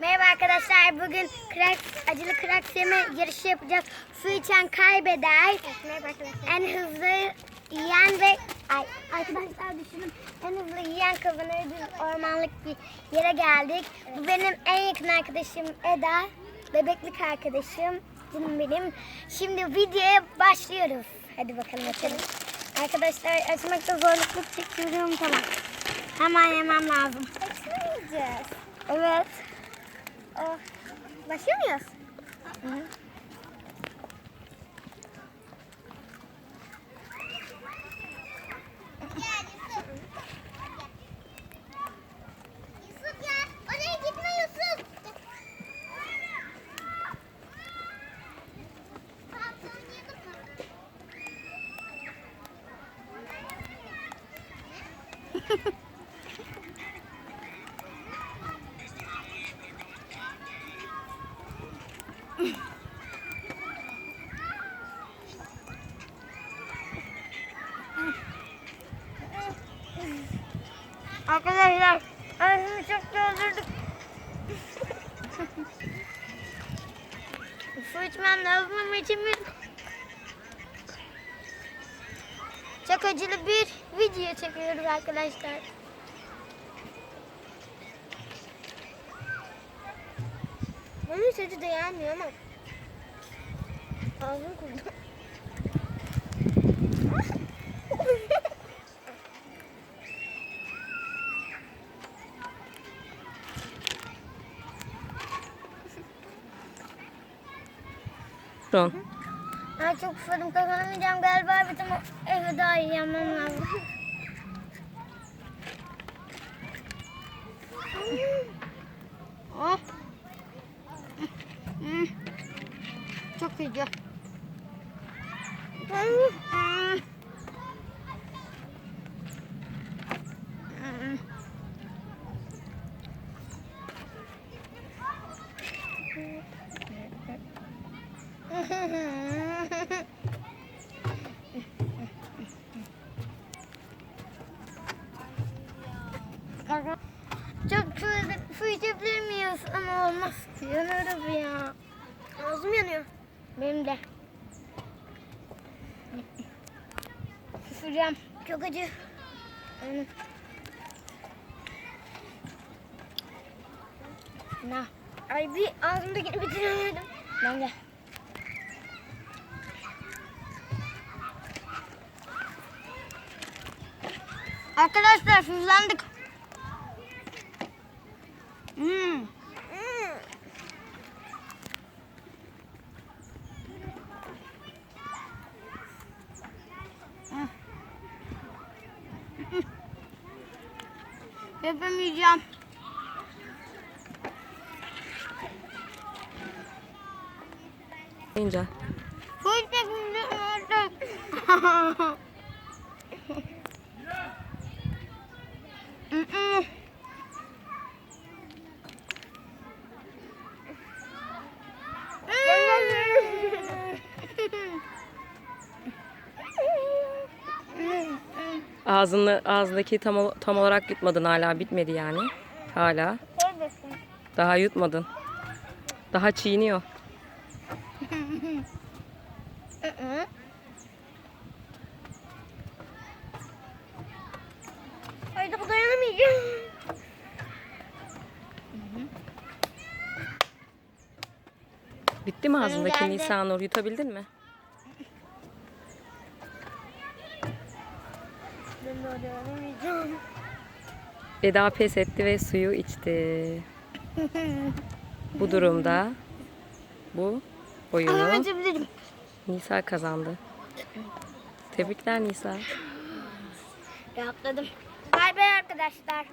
Merhaba arkadaşlar. Bugün krak, acılı krak yeme yarışı yapacağız. Su içen kaybeder. merhaba arkadaşlar. En hızlı yiyen ve ay, arkadaşlar düşünün en hızlı yiyen kazanır bir ormanlık bir yere geldik. Bu benim en yakın arkadaşım Eda. Bebeklik arkadaşım. Canım benim. Şimdi videoya başlıyoruz. Hadi bakalım açalım. Arkadaşlar açmakta zorluk çekiyorum. Tamam. Hemen yemem lazım. Yiyeceğiz. Evet. Oh. Başlıyor muyuz? Hı. Yusuf ya, oraya gitme Arkadaşlar ağzımı çok doldurduk. Su içmem lazım ama içemiyorum. Çok acılı bir video çekiyoruz arkadaşlar. Bunun hiç acı da gelmiyor ama. Ağzım kurudu. Ron. Ben çok susadım kazanamayacağım galiba bir ama eve daha iyi yapmam lazım. oh. Çok iyi. Çok su, su içebilir miyiz? Ama olmaz. Yanarız ya. Ağzım yanıyor. Benim de. Kusacağım. Çok acı. Aynen. Ne? Ay bir ağzımdakini bitiremedim. Ben de. Arkadaşlar hızlandık. Hmm. Yapameyeceğim. Deyince. Bu içmek artık. Mm-mm. Ağzını, ağzındaki tam, tam olarak yutmadın hala. Bitmedi yani. Hala. Daha yutmadın. Daha çiğniyor. Mm-mm. Artık dayanamayacağım. Bitti mi ağzındaki geldi. Nisanur? Yutabildin mi? Eda pes etti ve suyu içti. Bu durumda bu oyunu. Nisa kazandı. Tebrikler Nisa. Rahatladım. Bay bay arkadaşlar.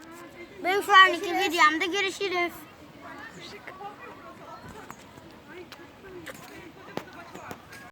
Ben sonraki videomda görüşürüz.